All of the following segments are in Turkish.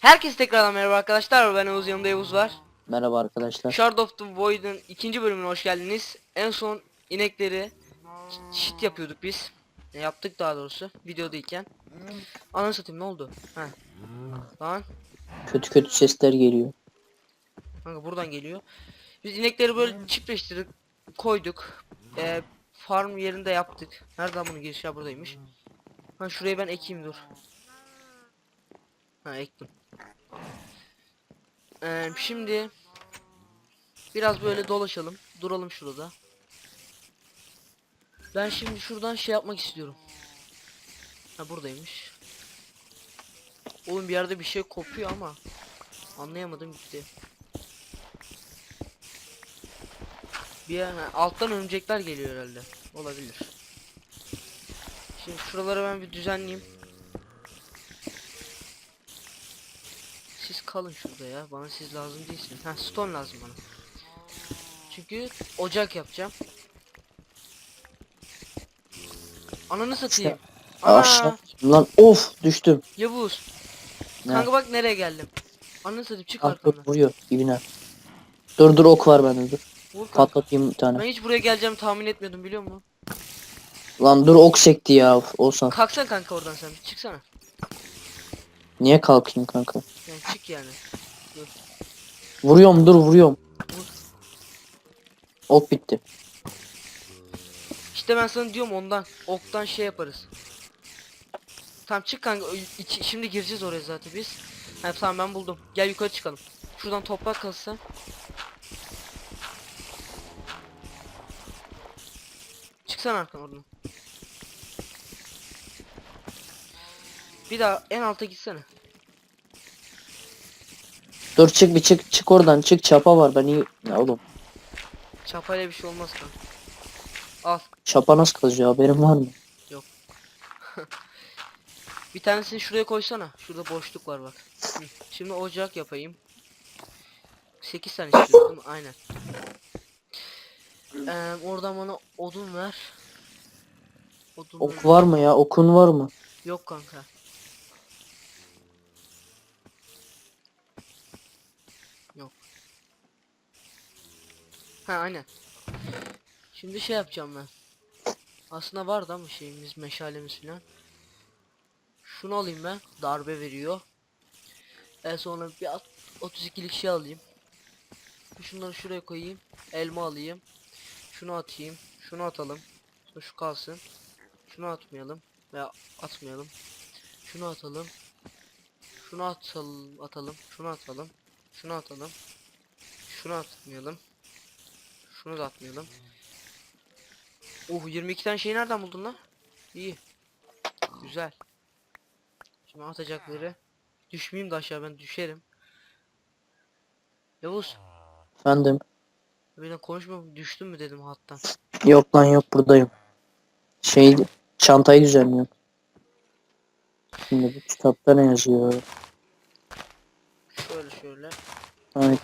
Herkese tekrardan merhaba arkadaşlar. Ben Oğuz yanımda Yavuz var. Merhaba arkadaşlar. Shard of the Void'ın ikinci bölümüne hoş geldiniz. En son inekleri shit yapıyorduk biz. E, Yaptık daha doğrusu videodayken. Ananı satayım ne oldu? Ha. Lan Kötü kötü sesler geliyor. kanka buradan geliyor. Biz inekleri böyle çiftleştirdik, koyduk. E, farm yerinde yaptık. Nereden bunu giriş ya buradaymış. Ha şuraya ben ekeyim dur. Ha ektim. Ee, şimdi biraz böyle dolaşalım. Duralım şurada. Ben şimdi şuradan şey yapmak istiyorum. Ha buradaymış. Oğlum bir yerde bir şey kopuyor ama anlayamadım gitti. Bir ha, alttan örümcekler geliyor herhalde. Olabilir. Şimdi şuraları ben bir düzenleyeyim. Siz kalın şurada ya. Bana siz lazım değilsiniz. Ha stone lazım bana. Çünkü ocak yapacağım. Ananı satayım. Aa, Aşağı. Lan of düştüm. Yavuz. Ne? Kanka bak nereye geldim. Ananı satayım çık Kanka arkamdan. vuruyor dibine. Dur dur ok var bende dur. Vur kanka. Patlatayım bir tane. Ben hiç buraya geleceğimi tahmin etmiyordum biliyor musun? Lan dur ok sekti ya olsan. Kalksana kanka oradan sen. Çıksana. Niye kalkayım kanka? Yani çık yani. Vuruyorum dur vuruyorum. Vur. Ok bitti. İşte ben sana diyorum ondan. Oktan şey yaparız. Tamam çık kanka. içi- şimdi gireceğiz oraya zaten biz. Ha, tamam ben buldum. Gel yukarı çıkalım. Şuradan toprak kalsa. Çıksana arkan oradan. Bir daha en alta gitsene. Dur çık bir çık çık oradan çık çapa var ben iyi. Ya oğlum Çapayla bir şey olmaz kanka. Al. çapa nasıl kazıyor haberin var mı? Bir tanesini şuraya koysana. Şurada boşluk var bak. Hı. Şimdi ocak yapayım. 8 tane mi? Aynen. Ee, oradan bana odun ver. Odun Ok var mı ya okun var mı? Yok kanka. Ha aynen. Şimdi şey yapacağım ben. Aslında vardı ama şeyimiz meşalemiz filan. Şunu alayım ben. Darbe veriyor. En sonra bir at- 32'lik şey alayım. Şunları şuraya koyayım. Elma alayım. Şunu atayım. Şunu atalım. Şu kalsın. Şunu atmayalım. Veya atmayalım. Şunu atalım. Şunu atalım, atalım. Şunu atalım. Şunu atalım. Şunu atmayalım. Şunu da atmayalım. Uh 22 tane şeyi nereden buldun lan? İyi. Güzel. Şimdi atacakları. Düşmeyeyim de aşağı ben düşerim. Yavuz. Efendim. Benimle konuşma düştün mü dedim hattan. Yok lan yok buradayım. Şey çantayı düzenliyorum. Şimdi bu kitapta ne yazıyor? Şöyle şöyle. Ay,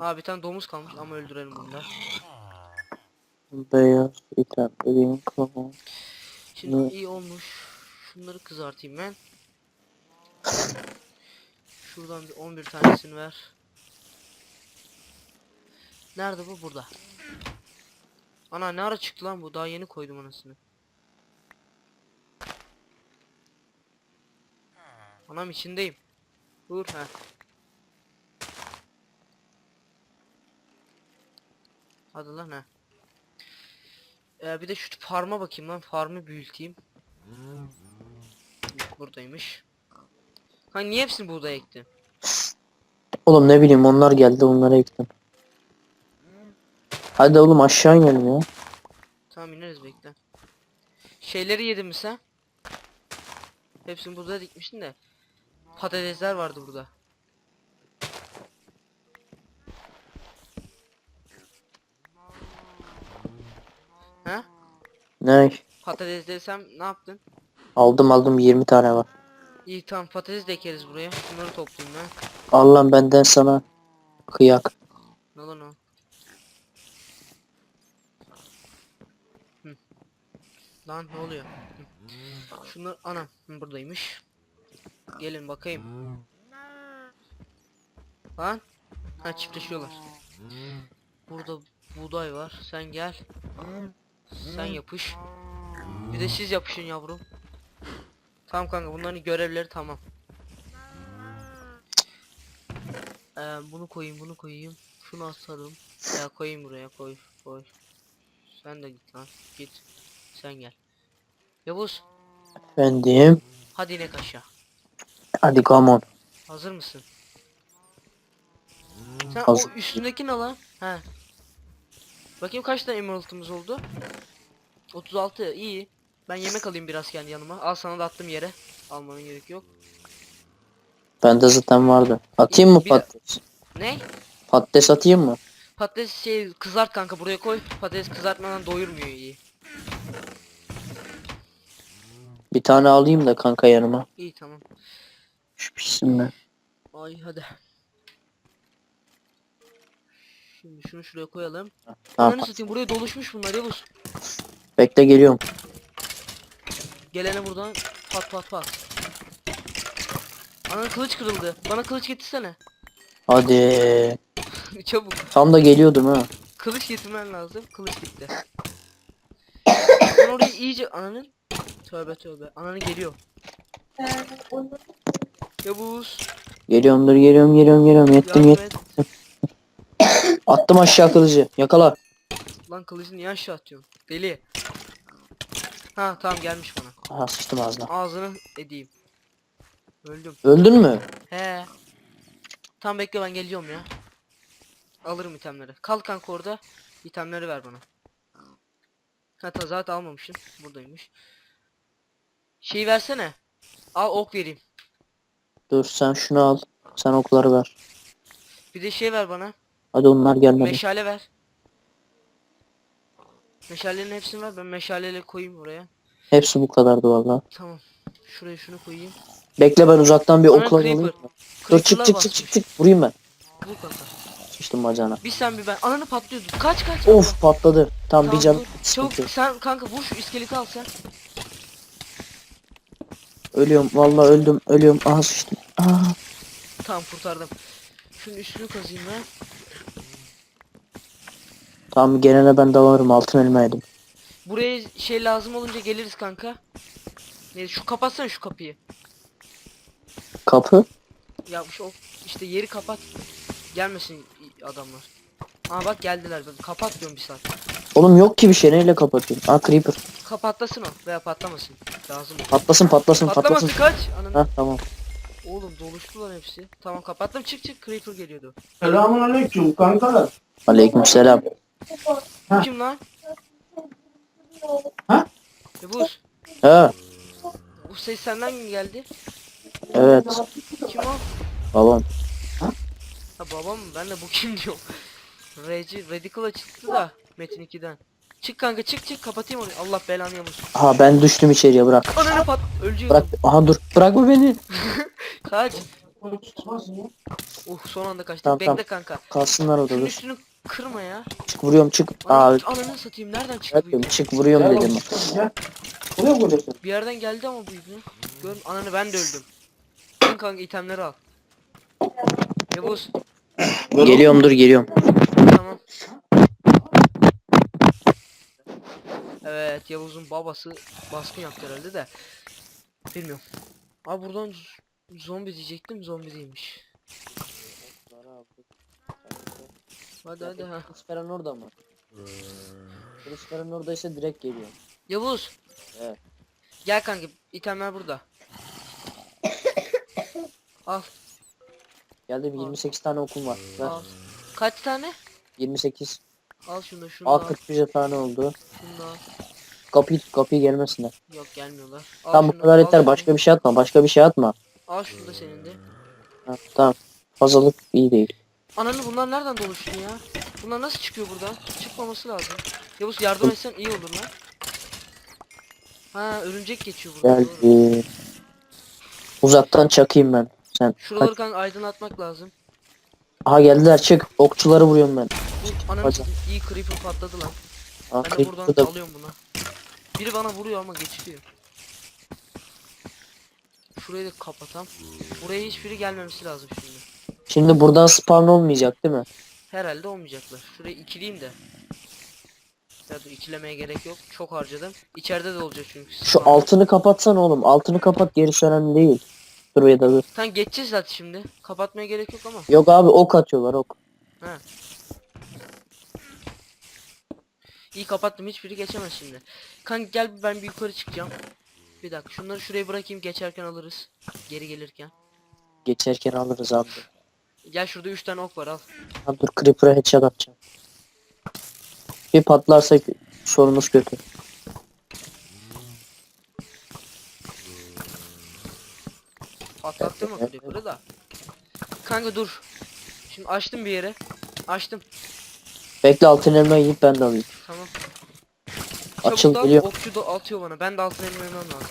Aa bir tane domuz kalmış ama öldürelim bunu da. Beyaz item dediğim konu. Şimdi Ne? iyi olmuş. Şunları kızartayım ben. Şuradan bir 11 tanesini ver. Nerede bu? Burada. Ana ne ara çıktı lan bu? Daha yeni koydum anasını. Anam içindeyim. Dur ha. Hadi lan ha. Ee, bir de şu farma bakayım lan. Farmı büyüteyim. Buradaymış. Ha niye hepsini buğday ektin? Oğlum ne bileyim onlar geldi onlara ektim. Hadi oğlum aşağı inelim ya. Tamam ineriz bekle. Şeyleri yedin mi sen? Hepsini burada dikmiştin de. Patatesler vardı burada. Ha? Ne? Patates desem ne yaptın? Aldım aldım 20 tane var. İyi tamam patates de ekeriz buraya. Şunları toplayayım ben. Al lan benden sana kıyak. Ne lan o? Hı. Lan ne oluyor? Hı. Şunlar anam hı, buradaymış. Gelin bakayım. Lan. Ha çiftleşiyorlar. Burada buğday var. Sen gel. Sen yapış. Bir de siz yapışın yavrum. Tamam kanka bunların görevleri tamam. Ee, bunu koyayım bunu koyayım. Şunu asalım. Ya koyayım buraya koy koy. Sen de git lan git. Sen gel. Yavuz Efendim. hadi inek aşağı. Hadi come on. Hazır mısın? Sen Hazır. o üstündeki ne lan? He. Bakayım kaç tane emerald'ımız oldu? 36 iyi. Ben yemek alayım biraz kendi yanıma. Al sana da attım yere. Almanın gerek yok. Bende zaten vardı. Atayım mı Bir- patates? Ne? Patates atayım mı? Patates şey kızart kanka buraya koy. Patates kızartmadan doyurmuyor iyi. Bir tane alayım da kanka yanıma. İyi tamam. Şu pişsin ben. Ay hadi. Şimdi şunu şuraya koyalım. Tamam. Ananı satayım buraya doluşmuş bunlar Yavuz. Bekle geliyorum. Gelene buradan pat pat pat. Ana kılıç kırıldı. Bana kılıç getirsene. Hadi. Çabuk. Tam da geliyordum ha. Kılıç getirmen lazım. Kılıç gitti. Ben orayı iyice ananın Tövbe tövbe. Ananı geliyor. Yavuz. Geliyorum dur geliyorum geliyorum geliyorum. Yettim Yardım yet. et. Attım aşağı kılıcı. Yakala. Lan kılıcı niye aşağı atıyorsun? Deli. Ha tamam gelmiş bana. Aha sıçtım ağzına. Ağzını edeyim. Öldüm. Öldün mü? He. Tam bekle ben geliyorum ya. Alırım itemleri. Kal kanka orada. İtemleri ver bana. Hatta zaten almamışım. Buradaymış. Şeyi versene. Al ok vereyim. Dur sen şunu al. Sen okları ver. Bir de şey ver bana. Hadi onlar gelmedi. Meşale ver. Meşalenin hepsini ver. Ben meşaleyle koyayım buraya. Hepsi bu kadardı valla. Tamam. Şuraya şunu koyayım. Bekle ben uzaktan bir Bana okla alayım. Dur çık çık çık çık çık. Vurayım ben. Vur kanka. Sıçtım bacağına. Bir sen bir ben. Ananı patlıyordu. Kaç kaç. Of patladı. Tam Tamam, bir can. Çabuk sen kanka vur şu iskeleti al sen. Ölüyorum vallahi öldüm ölüyorum. Aha sıçtım. Aa. Tamam kurtardım. Şunun üstünü kazıyım ben. Tamam gelene ben dalarım altın elma yedim. Buraya şey lazım olunca geliriz kanka. Ne şu kapatsana şu kapıyı. Kapı. Ya şu işte yeri kapat. Gelmesin adamlar. Aa bak geldiler. Ben kapat diyorum bir saat. Oğlum yok ki bir şey neyle kapatayım? Aa creeper. Kapatlasın o veya patlamasın. Lazım. Patlasın patlasın Patlamasın patlasın. kaç. Ananı. Heh tamam. Oğlum doluştular hepsi. Tamam kapattım çık çık creeper geliyordu. Selamun aleyküm kankalar. Aleykümselam. Bu Ha. kim lan? Ha? Yavuz. Ha Bu ses senden mi geldi? evet Kim o? babam. Ha babam mı? Ben de bu kim diyorum. Reci, Radical çıktı da Metin 2'den. Çık kanka çık çık kapatayım onu. Allah belanı yamur. Ha ben düştüm içeriye bırak. Ananı pat. Öleceğim. Bırak. Aha dur. Bırakma beni. Kaç. Uh son anda kaçtım. Tamam, Bekle tamam. kanka. Kalsınlar orada Şunun dur. üstünü kırma ya. Çık vuruyorum çık. Aa Ananı, ananı satayım. Nereden çıktı bu ibne? çık vuruyorum Gel dedim. oğlum, gel. Buraya koyacaksın. Bir yerden geldi ama bu ibne. Gör ananı ben de öldüm. Sen kanka itemleri al. Yavuz. Geliyorum dur geliyorum. Tamam. Evet Yavuz'un babası baskın yaptı herhalde de. Bilmiyorum. Abi buradan z- zombi diyecektim zombi değilmiş. Hadi hadi ha. Kılıçveren orada mı? Kılıçveren oradaysa direkt geliyor. Yavuz. Evet. Gel kanka itemler burada. Al Geldim 28 tane okum var. Ver. al. Kaç tane? 28. Al şunu şunu Al al. 41 tane oldu. Şunu da al. Kapıyı kapıyı gelmesinler. Yok gelmiyorlar. Al Tamam bu şunu, kadar al yeter. şunu. Başka bir şey atma. Başka bir şey atma. Al şunu da senin de. Ha, tamam. Fazlalık iyi değil. Ananı bunlar nereden doluştu ya? Bunlar nasıl çıkıyor buradan? Çıkmaması lazım. Yavuz yardım etsen iyi olur lan. Ha örümcek geçiyor burada. doğru. Geldi. Uzaktan çakayım ben. Sen. Şuraları kanka aydınlatmak lazım. Aha geldiler çık. Okçuları vuruyorum ben. Bu ananı satayım, iyi creeper patladı lan. Aha, Ben de buradan Creeper'ı da alıyorum buna. Biri bana vuruyor ama geçiriyor. Şurayı da kapatam. Buraya hiçbiri gelmemesi lazım şimdi. Şimdi buradan spawn olmayacak değil mi? Herhalde olmayacaklar. Şurayı ikileyim de. Ya dur ikilemeye gerek yok. Çok harcadım. İçeride de olacak çünkü. Şu spawn. altını kapatsan oğlum. Altını kapat gerisi önemli değil. Dur ya da dur. Tamam geçeceğiz zaten şimdi. Kapatmaya gerek yok ama. Yok abi ok atıyorlar ok. İyi kapattım. Hiçbiri geçemez şimdi. Kanka gel ben bir yukarı çıkacağım. Bir dakika şunları şuraya bırakayım geçerken alırız. Geri gelirken. Geçerken alırız abi. Gel şurada 3 tane ok var al. Ha, dur creeper'a headshot atacağım. Bir patlarsa sorunumuz kötü. Patlattın mı creeper'ı da. Kanka dur. Şimdi açtım bir yere. Açtım. Bekle altın elmayı yiyip ben de alayım. Tamam. Açıl Çabuk dal, geliyor. okçu da atıyor bana. Ben de altın elma yemem lazım.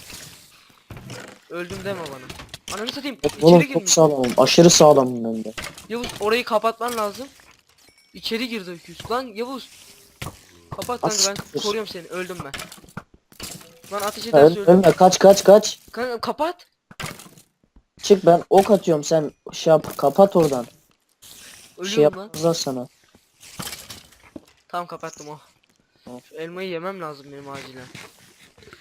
Öldüm deme bana. Ananı satayım. Oğlum İçeri çok girmiş. sağlamım. Aşırı sağlamım ben de. Yavuz orayı kapatman lazım. İçeri girdi öküz. Lan Yavuz. Kapat kanka ben koruyorum seni. Öldüm ben. Lan ateş Öl, ederse öldüm. ölme kaç kaç kaç. Kanka kapat. Çık ben ok atıyorum sen şey yap kapat oradan. Şey Ölüyorum lan. yapmazlar sana. Tamam kapattım o. Tamam. Şu elmayı yemem lazım benim acilen.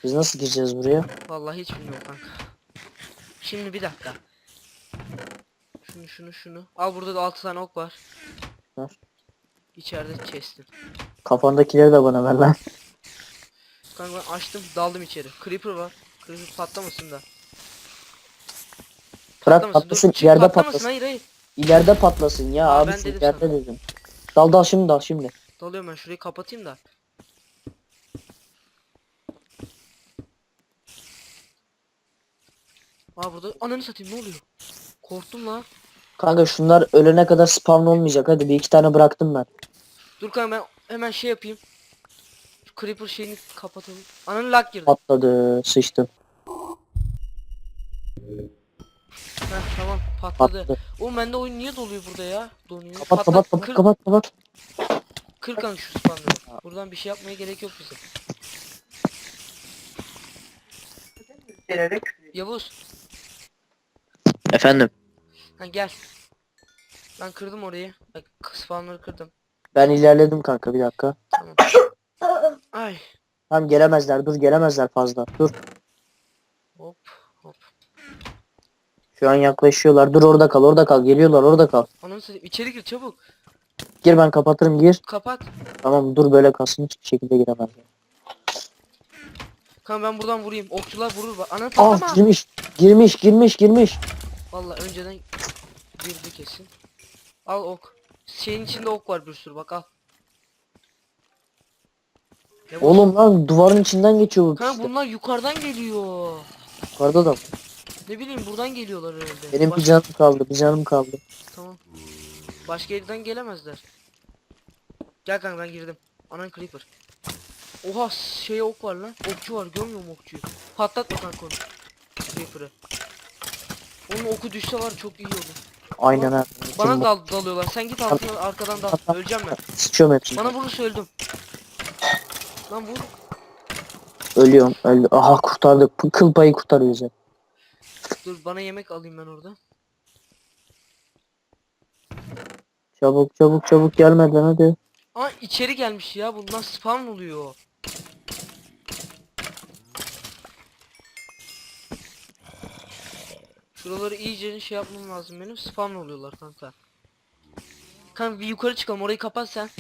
Biz nasıl gireceğiz buraya? Vallahi hiç bilmiyorum kanka. Şimdi bir dakika. Şunu şunu şunu. Al burada da 6 tane ok var. Ver. İçeride chest'im. Kafandakileri de bana ver lan. Kanka ben açtım daldım içeri. Creeper var. Creeper patlamasın da. Bırak patlasın dur, patlamasın, patlasın. Hayır hayır. İleride patlasın ya Aa, abi ben dedim ileride sana. dedim. Dal dal şimdi dal şimdi. Dalıyorum ben şurayı kapatayım da. Aa burada ananı satayım ne oluyor? Korktum lan. Kanka şunlar ölene kadar spawn olmayacak. Hadi bir iki tane bıraktım ben. Dur kanka ben hemen şey yapayım. Şu creeper şeyini kapatalım. Ananı lag girdi. Patladı sıçtım. Heh, tamam patladı. Patladı. Oğlum bende oyun niye doluyor burada ya? Donuyor. Kapat Patlat, kapat kapat kır, kapat kapat. kır kanka şu spawnları. Buradan bir şey yapmaya gerek yok bize. Yavuz. Efendim. Ha gel. Ben kırdım orayı. Bak spawnları kırdım. Ben ilerledim kanka bir dakika. Tamam. Ay. Tamam gelemezler dur gelemezler fazla. Dur. Hop hop. Şu an yaklaşıyorlar. Dur orada kal orada kal. Geliyorlar orada kal. Ananı satayım. İçeri gir çabuk. Gir ben kapatırım gir. Kapat. Tamam dur böyle kalsın hiçbir şekilde giremezler. Kanka ben buradan vurayım. Okçular vurur bak. Ananı Aa patlama. girmiş. Girmiş girmiş girmiş. Vallahi önceden girdi kesin. Al ok. Şeyin içinde ok var bir sürü bak al. Yavuz. Oğlum lan duvarın içinden geçiyor bu Kanka piste. bunlar yukarıdan geliyor. Yukarıda da. Ne bileyim buradan geliyorlar herhalde. Benim bir canım kaldı bir canım kaldı. Tamam. Başka yerden gelemezler. Gel kanka ben girdim. Anan creeper. Oha şey ok var lan. Okçu var görmüyor musun okçuyu? Patlatma kanka onu. Creeper'ı. Onun oku düşse var çok iyi olur. Aynen ha. Bana dal dalıyorlar. Sen git altına arkadan dal. Öleceğim ben. Sıçıyorum hepsini. Bana vurursa öldüm. Lan vur. Ölüyorum. Öldü. Aha kurtardık. Kıl payı kurtarıyor bizi. Dur bana yemek alayım ben orada. Çabuk çabuk çabuk gelmeden hadi. Aa içeri gelmiş ya. Bundan spawn oluyor. Şuraları iyice şey yapmam lazım benim. Spawn oluyorlar kanka. Kanka bir yukarı çıkalım. Orayı kapat sen.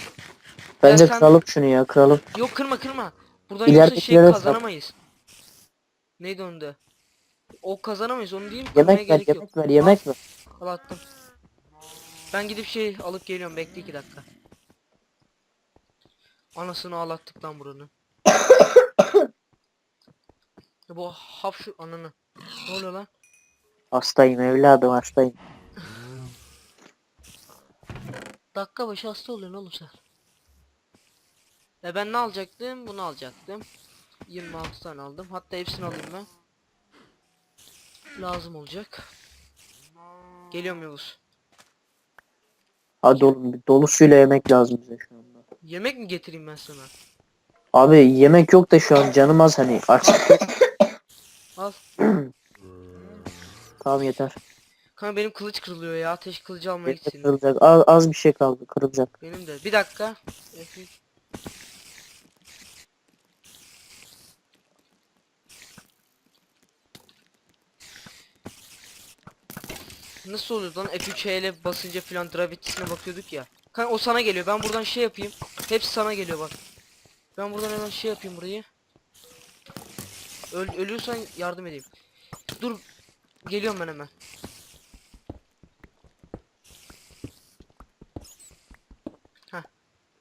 Bence sen- kıralım şunu ya kıralım. Yok kırma kırma. Buradan yoksa şey kazanamayız. Neydi onun da? O kazanamayız onu diyeyim. Yemek ver gerek yok. yemek ver yemek ver. Al attım. Ben gidip şey alıp geliyorum bekle iki dakika. Anasını ağlattık lan buranın. Bu hap şu ananı. Ne oluyor lan? Hastayım evladım hastayım. Dakika başı hasta oluyorsun oğlum sen. E ben ne alacaktım? Bunu alacaktım. 26 tane aldım. Hatta hepsini alayım ben. Lazım olacak. Geliyorum Yavuz. Hadi oğlum bir dolu suyla yemek lazım bize şu anda. Yemek mi getireyim ben sana? Abi yemek yok da şu an canım az hani açlık yok. Al. Tamam yeter. Kanka benim kılıç kırılıyor ya. Ateş kılıcı almaya gitsin. kırılacak. Az, az bir şey kaldı. Kırılacak. Benim de. Bir dakika. F3. Nasıl oluyor lan F3 ile basınca filan gravity'sine bakıyorduk ya. Kanka o sana geliyor. Ben buradan şey yapayım. Hepsi sana geliyor bak. Ben buradan hemen şey yapayım burayı. Öl ölüyorsan yardım edeyim. Dur. Geliyorum ben hemen.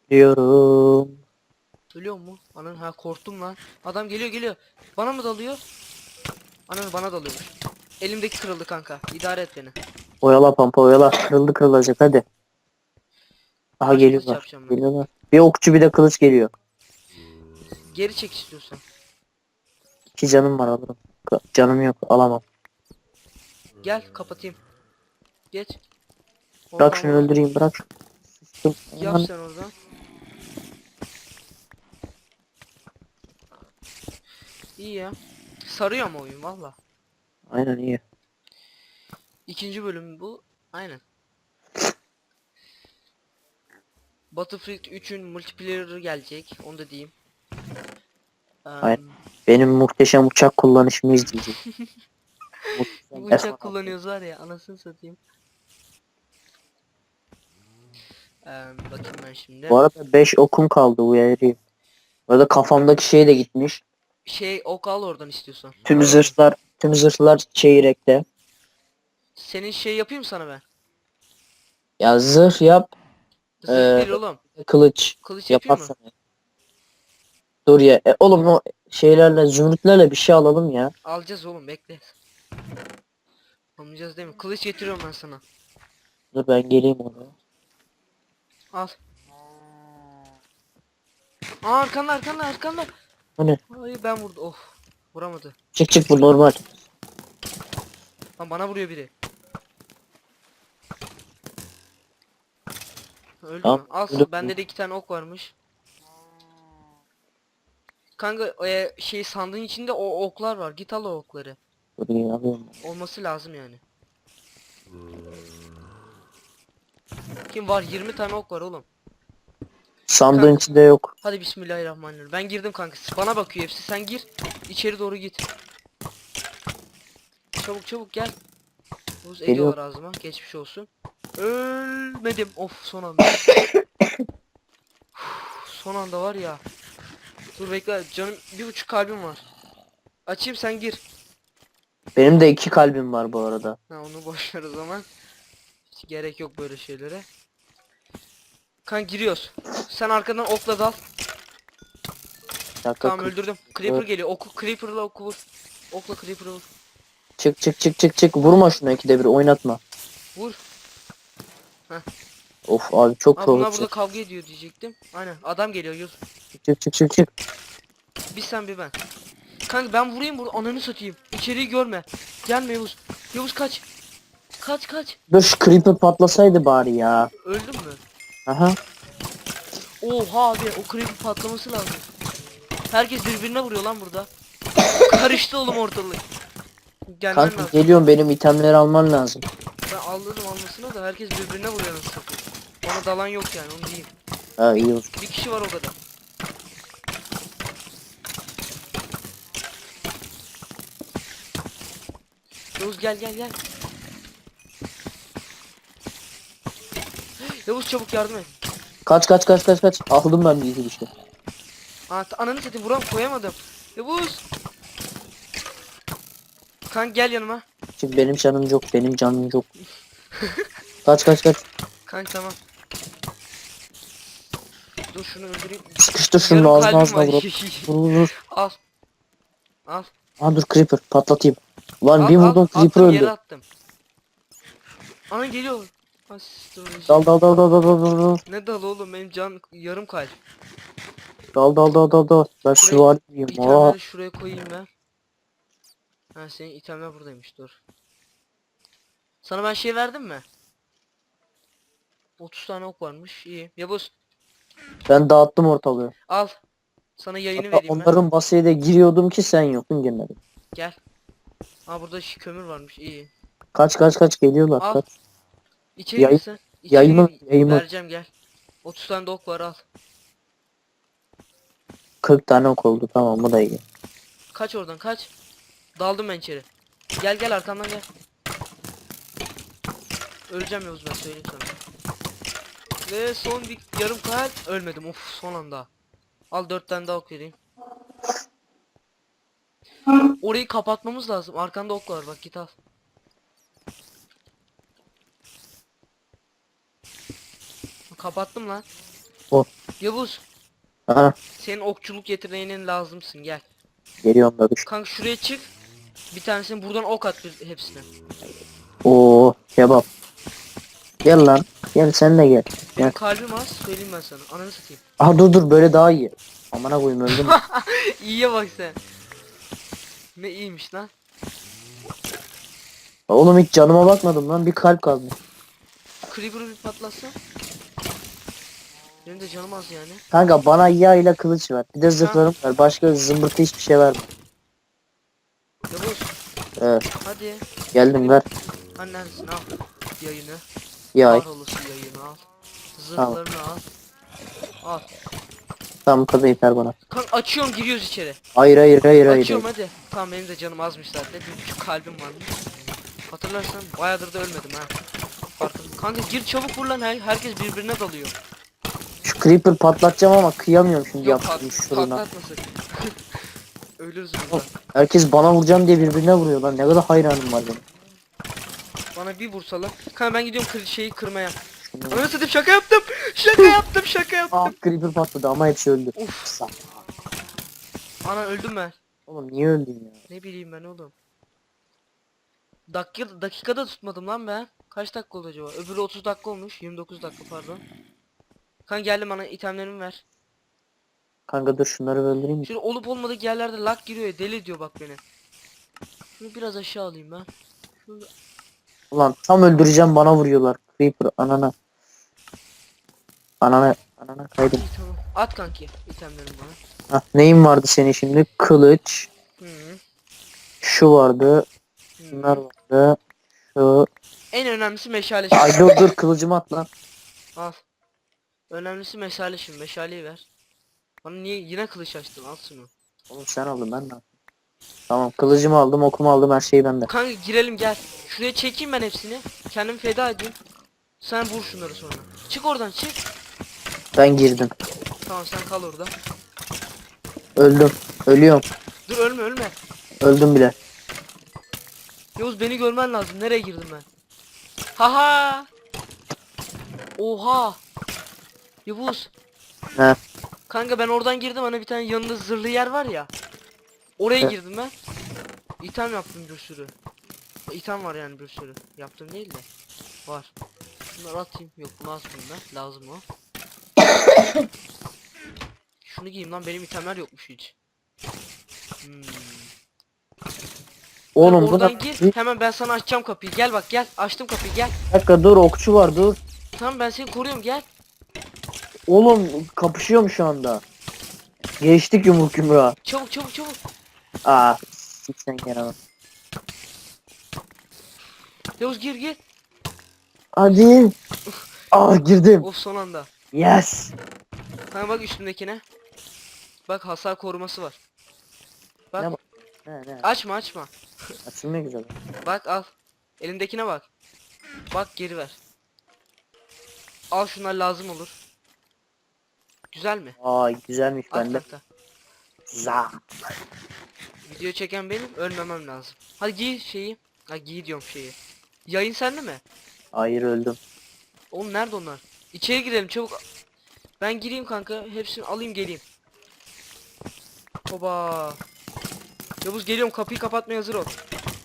Diyorum. Ölüyor mu? Anan ha korktum lan. Adam geliyor geliyor. Bana mı dalıyor? Anan bana dalıyormuş. Elimdeki kırıldı kanka. İdare et beni. Oyala pampa oyala. Kırıldı kırılacak hadi. Aha Kılıç geliyorlar. yapacağım ben. Geliyorlar. Bir okçu bir de kılıç geliyor. Geri çek istiyorsan. İki canım var alırım. Ka- Canım yok alamam. Gel kapatayım. Geç. Bırak Oradan şunu vur. öldüreyim bırak. Yap sen oradan. İyi ya. Sarıyor ama oyun valla. Aynen iyi. İkinci bölüm bu. Aynen. Battlefield 3'ün multiplayer'ı gelecek. Onu da diyeyim. Eee, Aynen. Benim muhteşem uçak kullanışımı izleyecek. Uçak F-16. kullanıyoruz var ya anasını satayım. Eee bakayım ben şimdi. Bu arada 5 okum kaldı uyarayım. Bu arada kafamdaki şey de gitmiş. Şey ok al oradan istiyorsan. Tüm zırhlar, tüm zırhlar çeyrekte. Senin şey yapayım sana ben. Ya zırh yap, Zırh Ee, değil oğlum. kılıç Kılıç yapayım mı? yaparsan. Dur ya. E, oğlum o şeylerle, zümrütlerle bir şey alalım ya. Alacağız oğlum bekle. Almayacağız değil mi? Kılıç getiriyorum ben sana. Dur ben geleyim ona. Al. Aa arkanda arkanda arkanda. Hani? Ay ben vurdum. Of. Vuramadı. Çık çık bu normal. Lan bana vuruyor biri. Öldü Tamam, mü? Al öldü. bende de iki tane ok varmış. Kanka e, şey sandığın içinde o oklar var. Git al o okları. Dur ya, alıyorum. Olması lazım yani. Kim var? 20 tane ok var oğlum. Sandığın Kanka. içinde yok. Hadi bismillahirrahmanirrahim. Ben girdim kanka. Bana bakıyor hepsi. Sen gir. İçeri doğru git. Çabuk çabuk gel. Buz ediyorlar ağzıma. Geçmiş olsun. Ölmedim. Of son anda. son anda var ya. Dur bekle. Canım bir buçuk kalbim var. Açayım sen gir. Benim de iki kalbim var bu arada. Ha onu boş ver o zaman. Hiç gerek yok böyle şeylere. Kan giriyoruz. Sen arkadan okla dal. Dakika, Tamam öldürdüm. Creeper Evet. geliyor. Oku Creeper'la oku vur. Okla Creeper'ı vur. Çık çık çık çık çık. Vurma şunu ikide bir oynatma. Vur. Of abi çok Aa, bunlar burada korkunç. kavga ediyor diyecektim. Aynen adam geliyor Yus. Çık çık çık çık. Bir sen bir ben. Kanka ben vurayım burada ananı satayım. İçeriği görme. Gelme Yavuz. Yavuz kaç. Kaç kaç. Dur şu creeper patlasaydı bari ya. Öldün mü? Aha. Oha abi o creeper patlaması lazım. Herkes birbirine vuruyor lan burada. Karıştı oğlum ortalık. Gelmen Kanka lazım. geliyorum benim itemleri alman lazım. Ben aldım almasına da herkes birbirine vuruyor nasıl satayım. Bana dalan yok yani onu diyeyim. Ha iyi olsun. Bir kişi var o kadar. Yavuz gel gel gel. Yavuz çabuk yardım et. Kaç kaç kaç kaç kaç. Aldım ben bir işte. Ta- ananı satayım vuram koyamadım. Yavuz. Kanka gel yanıma. Çünkü benim canım yok. Benim canım yok. kaç kaç kaç. Kanka tamam. Dur şunu öldüreyim. Sıkıştır şunu ağzına ağzına vur. Vur vur vur. al. Al. Aa dur creeper patlatayım. Lan bir vurdum creeper Attım, öldü. attım. Ana geliyor. Dal dal dal dal dal dal dal dal. Ne dalı oğlum benim can yarım kalp. Dal dal dal dal dal. Ben Şuraya- şu var diyeyim. Aa. İtemleri şuraya koyayım ben. Ha senin itemler buradaymış dur. Sana ben şey verdim mi? 30 tane ok varmış iyi. Yavuz Ben dağıttım ortalığı. al. Sana yayını Hatta vereyim ben. onların basıya da giriyordum ki sen yoktun girmedim. Gel. Aa burada şi- kömür varmış iyi. Kaç kaç kaç geliyorlar Al. kaç. İçeri Yayın- girsen. İçeri yayımı- yayımı. Vereceğim gel. 30 tane de ok var al. 40 tane ok oldu tamam bu da iyi. Kaç oradan kaç. Daldım ben içeri. Gel gel arkamdan gel. Öleceğim Yavuz ben söyleyeyim sana. Ve son bir yarım kalp ölmedim of son anda. Al dört tane daha ok vereyim. Orayı kapatmamız lazım. Arkanda ok var bak git al. Kapattım lan. O. Yavuz Aha senin okçuluk yeteneğinin lazımsın gel. geliyorum da düş. Kanka şuraya çık. Bir tanesini buradan ok at hepsine. Oo kebap. Gel lan. Gel sen de gel. Benim Gel. kalbim az söyleyeyim ben sana. Ananı satayım. Aha dur dur böyle daha iyi. Amına koyayım öldüm. İyiye bak sen. Ne iyiymiş lan. Oğlum hiç canıma bakmadım lan bir kalp kalmış. Creeper'ı bir patlatsa. Benim de canım az yani. Kanka bana yağ ile kılıç ver. Bir de zırhlarım ver. Başka zımbırtı hiçbir şey ver. Yavuz Evet hadi. geldim ver. Neredesin al. Yayını. Yay. Kahrolası yayını al. Zırhlarını al. Al. Tamam kadar yeter bana. Kanka açıyorum giriyoruz içeri. Hayır hayır hayır hayır. Açıyorum hayır. hadi. Tamam benim de canım azmış zaten. Bir buçuk kalbim varmış. Hatırlarsan bayağıdır da ölmedim ha. Farkında. Kanka gir çabuk vur lan her, herkes birbirine dalıyor. Şu creeper patlatacağım ama kıyamıyorum şimdi Yok pat, yaptığım şuruna. patlatmasın. Ölürüz burada. Herkes bana vuracağım diye birbirine vuruyor lan. Ne kadar hayranım var benim. Bana bir vursalar. Kanka ben gidiyorum kır şeyi kırmaya. Şunu- Anasını satayım şaka yaptım. Şaka yaptım şaka yaptım. Ah creeper patladı ama hepsi öldü. Sa- Ana öldüm ben. Oğlum niye öldün ya? Ne bileyim ben oğlum. Dakika, dakikada tutmadım lan ben. Kaç dakika oldu acaba? Öbürü 30 dakika olmuş. 29 dakika pardon. Kanka geldim bana itemlerimi ver. Kanka dur şunları bir öldüreyim mi? Şimdi olup olmadık yerlerde lag giriyor ya deli diyor bak beni. Şunu biraz aşağı alayım ben. Şöyle Ulan tam öldüreceğim bana vuruyorlar. Creeper anana. Anana anana kaydım. iyi tamam. At kanki itemlerimi bana. Hah, neyin vardı senin şimdi? Kılıç. Hı -hı. Şu vardı. hı. Bunlar vardı. Şu. En önemlisi meşale şimdi. Ay dur dur kılıcımı at lan. Al. Önemlisi meşale şimdi. Meşaleyi ver. Bana niye yine kılıç açtın? Al şunu. Oğlum sen aldın ben yapayım? Tamam kılıcımı aldım okumu aldım her şey bende. Kanka girelim gel. Şuraya çekeyim ben hepsini. Kendimi feda edeyim. Sen vur şunları sonra. Çık oradan çık. Ben girdim. Tamam sen kal orada. Öldüm. Ölüyorum. Dur ölme ölme. Öldüm bile. Yavuz beni görmen lazım. Nereye girdim ben? Haha. Oha. Yavuz. He. Kanka ben oradan girdim hani bir tane yanında zırhlı yer var ya. Oraya He. girdim ben. İtem yaptım bir sürü. İtem var yani bir sürü. Yaptım değil de. Var. Şunları atayım. Yok atmayayım ben. Lazım o. Şunu giyeyim lan benim itemler yokmuş hiç. Hmm. Oğlum bu oradan da... gir. Hemen ben sana açacağım kapıyı. Gel bak gel. Açtım kapıyı gel. Bir dakika dur okçu var dur. Tamam ben seni koruyorum gel. Oğlum kapışıyorum şu anda. Geçtik yumruk yumruğa. Çabuk çabuk çabuk. Aa. Sik sen kenara. Yavuz gir gir. Hadi. Ah girdim. Of son anda. Yes. Kanka bak üstündekine. Bak hasar koruması var. Bak Ne Ne ne. açma açma. Açılmıyor güzel. Bak al. Elindekine bak. Bak geri ver. Al şunlar lazım olur. Güzel mi? Aa güzelmiş At bende. Za. Video çeken benim ölmemem lazım. Hadi giy şeyi. Ha giy diyorum şeyi. Yayın sende mi? Hayır öldüm. Oğlum nerede onlar? İçeri girelim çabuk. Ben gireyim kanka. Hepsini alayım geleyim. Hoba. Yavuz geliyorum kapıyı kapatmaya hazır ol.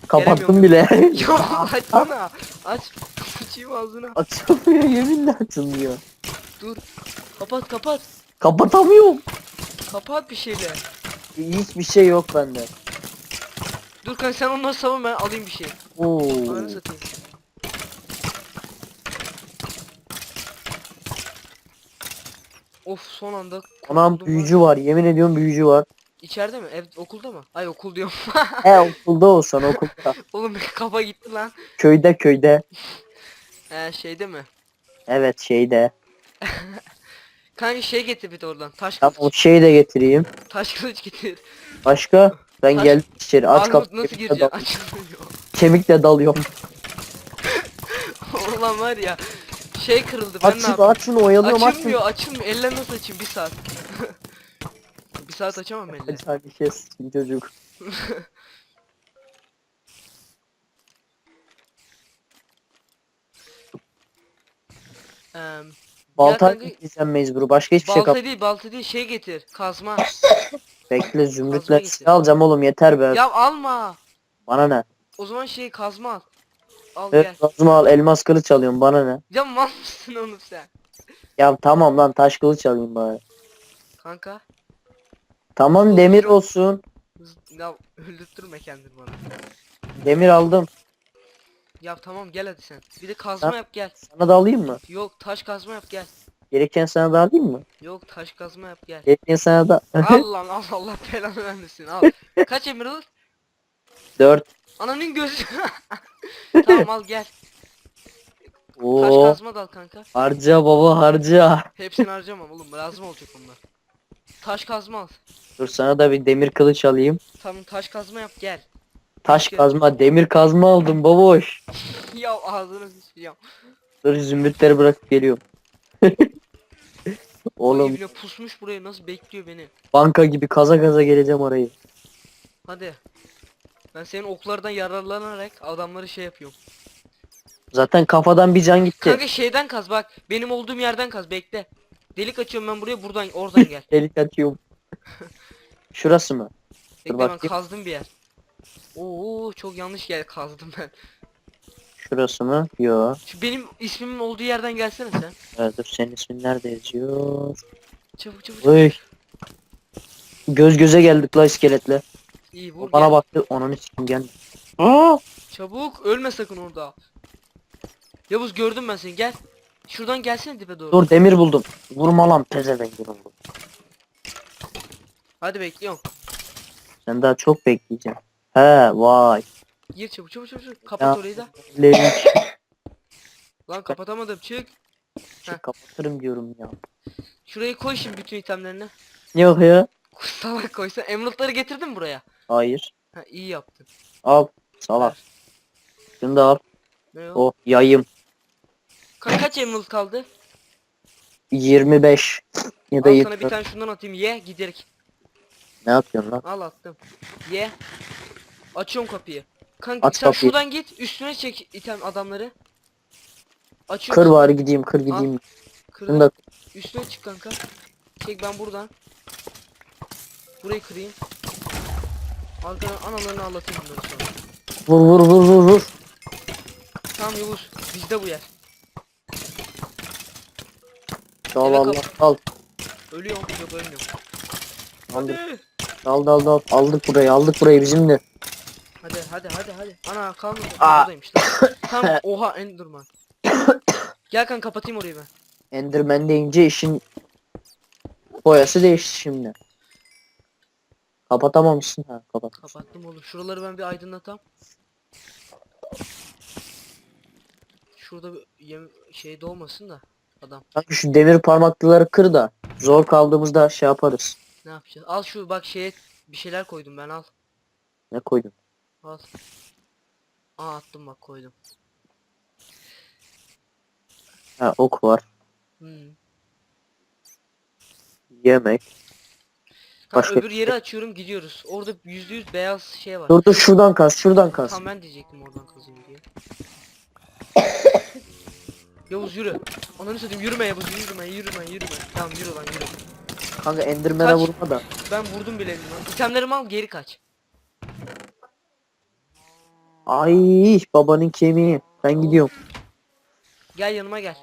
Kapattım bile. Ya açsana. Aç. Sıçayım ağzına. Açılmıyor yeminle açılmıyor. Dur. Kapat kapat. Kapatamıyorum. Kapat bir şeyle. Hiçbir şey yok bende. Dur kanka sen onları savun ben alayım bir şey. Oo. Ananı satayım. Of son anda Anam kurtuldum büyücü var. Yemin ediyorum büyücü var. İçeride mi? Ev okulda mı? Ay okul diyorum. He okulda olsan okulda. Oğlum kafa gitti lan. Köyde köyde. Ee, şeyde mi? Evet şeyde. Kanka şey getir bir de oradan. Taş kılıç. o şeyi de getireyim. Taş kılıç getir. Başka? Ben Taş- geldim içeri aç Armut kapıyı. nasıl kemikle gireceksin? dal- Açılmıyor. Kemikle dalıyorum. Ulan var ya. Şey kırıldı ben Aç ne şunu yapayım? aç şunu oyalıyorum aç şunu. Açılmıyor açılmıyor. Elle nasıl açayım? Bir saat. bir saat açamam elle. Hadi hadi kes çocuk. Eee Balta kanka- mecbur. Başka hiçbir şey balta kap. değil balta değil şey getir. Kazma. Bekle Kazma zümrütle getir. silah alacağım oğlum yeter be. ya alma. Bana ne? O zaman şey kazma al. Al Evet gel. lazım al elmas kılıç alıyorum bana ne? Ya mal mısın oğlum sen? Ya tamam lan taş kılıç alayım bari. Kanka. Tamam demir olsun. Ya öldürtme kendini bana. Demir aldım. Ya tamam gel hadi sen. Bir de kazma Ha? yap gel. Sana da alayım mı? Yok taş kazma yap gel. Gereken sana da alayım mı? Yok taş kazma yap gel. Gereken sana da. al lan al Allah belanı vermesin al. Kaç emerald? 4. Ananın gözü. tamam al gel. Taş Oo. kazma da al kanka. Harca baba harca. Hepsini harcamam oğlum lazım olacak onlar. Taş kazma al. Dur sana da bir demir kılıç alayım. Tamam taş kazma yap gel. Taş Peki. kazma demir kazma aldım baboş. ya ağzını sıçacağım. Dur zümrütleri bırakıp geliyorum. Oğlum. Oğlum Evine pusmuş buraya nasıl bekliyor beni. banka gibi kaza kaza geleceğim orayı. Hadi. Ben senin oklardan yararlanarak adamları şey yapıyorum. Zaten kafadan bir can gitti. Kanka şeyden kaz bak. Benim olduğum yerden kaz bekle. Delik açıyorum ben buraya buradan oradan gel. Delik atıyorum. Şurası mı? Bekle ben bakayım. kazdım bir yer. Oo çok yanlış yer kazdım ben. Şurası mı? Yo. Şu benim ismimin olduğu yerden gelsene sen. Evet, dur senin ismin nerede yazıyor? Çabuk çabuk çabuk. Oy. Göz göze geldik la iskeletle. İyi O vur bana gel. baktı. Onun için gel. Aa! Çabuk ölme sakın orada. Yavuz gördüm ben seni gel. Şuradan gelsene dibe doğru. Dur demir buldum. Vurma lan pezevenk vurma. Hadi bekliyorum. Sen daha çok bekleyeceksin. He vay. Gir çabuk çabuk çabuk. çabuk. Kapat Ya. orayı da. Lan kapatamadım çık. Heh. Kapatırım diyorum ya. Şurayı koy şimdi bütün itemlerini. Yok ya. Salak koysan. Emerald'ları getirdin mi buraya? Hayır. Ha iyi yaptın. Al. Salak. Şunu da al. Ne o? Oh yayım. Ka- kaç emerald kaldı? 25. Ya da Al sana 20. bir tane şundan atayım ye giderek. Ne yapıyorsun lan? Al attım. Ye. Açıyorum kapıyı. Kanka Aç sen kapıyı. şuradan git üstüne çek item adamları. Kır Açıyorum. bari gideyim kır gideyim. Kır. Şunu da Üstüne çık kanka. Çek ben buradan. Burayı kırayım. Arkadan analarını anlatayım bunları sonra. vur vur vur vur vur. Tamam Yavuz bizde bu yer. Al Eve al kap- al. Ölüyorum yok ölmüyorum. Aldık. Hadi. Al dal dal. Aldık burayı aldık burayı bizim de. Hadi hadi hadi hadi. Ana kalmadı. Aa. Buradaymış lan. tamam oha Enderman. Gel kan kapatayım orayı ben. Enderman deyince işin boyası değişti şimdi. Kapatamamışsın ha kapat. Kapattım oğlum. Şuraları ben bir aydınlatam. Şurada bir yem şey de olmasın da adam. Kanka şu demir parmaklıları kır da zor kaldığımızda şey yaparız. Ne yapacağız? Al şu bak şeye bir şeyler koydum ben al. Ne koydun? Al. Aa attım bak koydum. Ha ok var. Hmm. Yemek. Başka- öbür yeri açıyorum gidiyoruz. Orada yüzde yüz beyaz şey var. Dur dur şuradan kaz şuradan kaz. Tam ben diyecektim oradan kazayım diye. Yavuz yürü. Ananı satayım yürüme Yavuz yürüme yürüme yürüme. Tamam yürü lan yürü. Kanka enderman'e Kaç. vurma da. Ben vurdum bile lan. İtemlerimi al geri kaç. Ay babanın kemiği. Ben gidiyorum. Gel yanıma gel.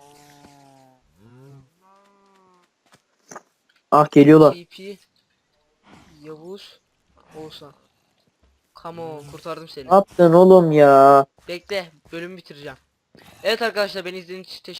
Ah geliyorlar. TP Yavuz Oğuzhan. Come on kurtardım seni. Ne yaptın oğlum ya? Bekle bölümü bitireceğim. Evet arkadaşlar beni izlediğiniz için teşekkür